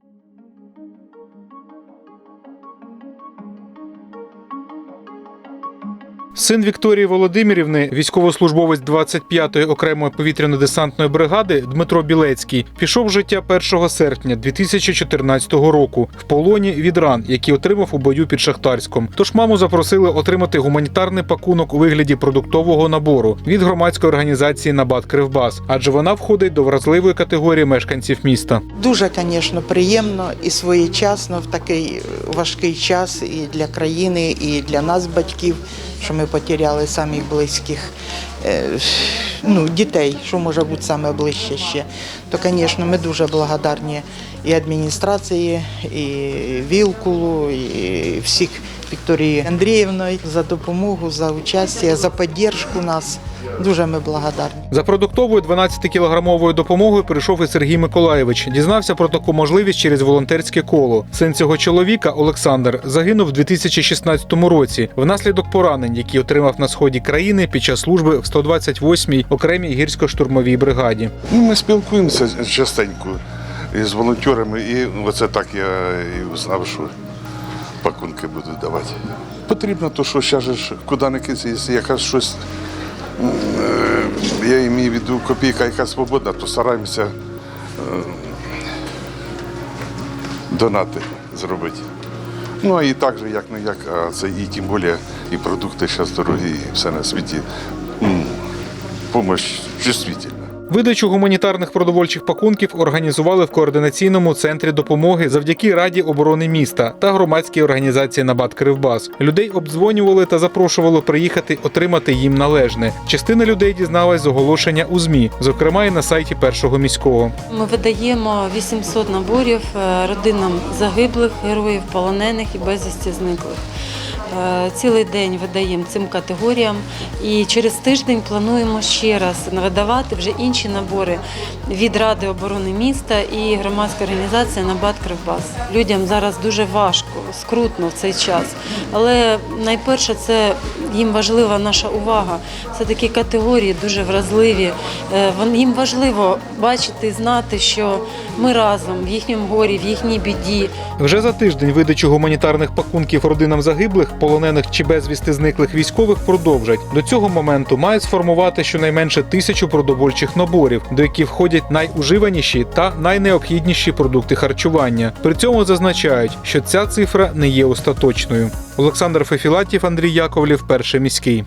うん。Син Вікторії Володимирівни, військовослужбовець 25-ї окремої повітряно-десантної бригади Дмитро Білецький, пішов з життя 1 серпня 2014 року в полоні від ран, які отримав у бою під Шахтарськом. Тож маму запросили отримати гуманітарний пакунок у вигляді продуктового набору від громадської організації Набат Кривбас, адже вона входить до вразливої категорії мешканців міста. Дуже, звісно, приємно і своєчасно в такий важкий час і для країни, і для нас, батьків, що ми потеряли самих близьких е, ну, дітей, що може бути саме ближче ще. То, звісно, ми дуже благодарні і адміністрації, і Вілкулу, і всіх Вікторії Андріївної за допомогу, за участь, за підтримку нас. Дуже ми благодарні. За продуктовою 12-кілограмовою допомогою прийшов і Сергій Миколаєвич. Дізнався про таку можливість через волонтерське коло. Син цього чоловіка, Олександр, загинув у 2016 році внаслідок поранень, які отримав на сході країни під час служби в 128-й окремій гірсько-штурмовій бригаді. Ну, ми спілкуємося частенько із волонтерами, і оце так я і знав, що пакунки будуть давати. Потрібно, то що зараз куди не кинься, якщо якась щось, е, я маю в виду копійка, яка свободна, то стараємося е, донати зробити. Ну а і так же, як не як, а це і тим більше і продукти зараз дорогі, і все на світі. Помощь чувствительна. Видачу гуманітарних продовольчих пакунків організували в координаційному центрі допомоги завдяки Раді оборони міста та громадській організації Набат Кривбас. Людей обдзвонювали та запрошували приїхати отримати їм належне. Частина людей дізналась з оголошення у змі, зокрема і на сайті першого міського. Ми видаємо 800 наборів е, родинам загиблих, героїв, полонених і безвісті зниклих. Е, Цілий день видаємо цим категоріям і через тиждень плануємо ще раз видавати вже інші набори від Ради оборони міста і громадська організація Набат Кривбас. Людям зараз дуже важко, скрутно в цей час. Але найперше це їм важлива наша увага. Це такі категорії дуже вразливі. Е, Їм важливо бачити і знати, що ми разом в їхньому горі, в їхній біді. Вже за тиждень видачу гуманітарних пакунків родинам загиблих, полонених чи безвісти зниклих військових продовжать. До цього моменту мають сформувати щонайменше тисячу продовольчих наборів, до яких входять найуживаніші та найнеобхідніші продукти харчування. При цьому зазначають, що ця цифра не є остаточною. Олександр Фефілатів, Андрій Яковлів, перший міський.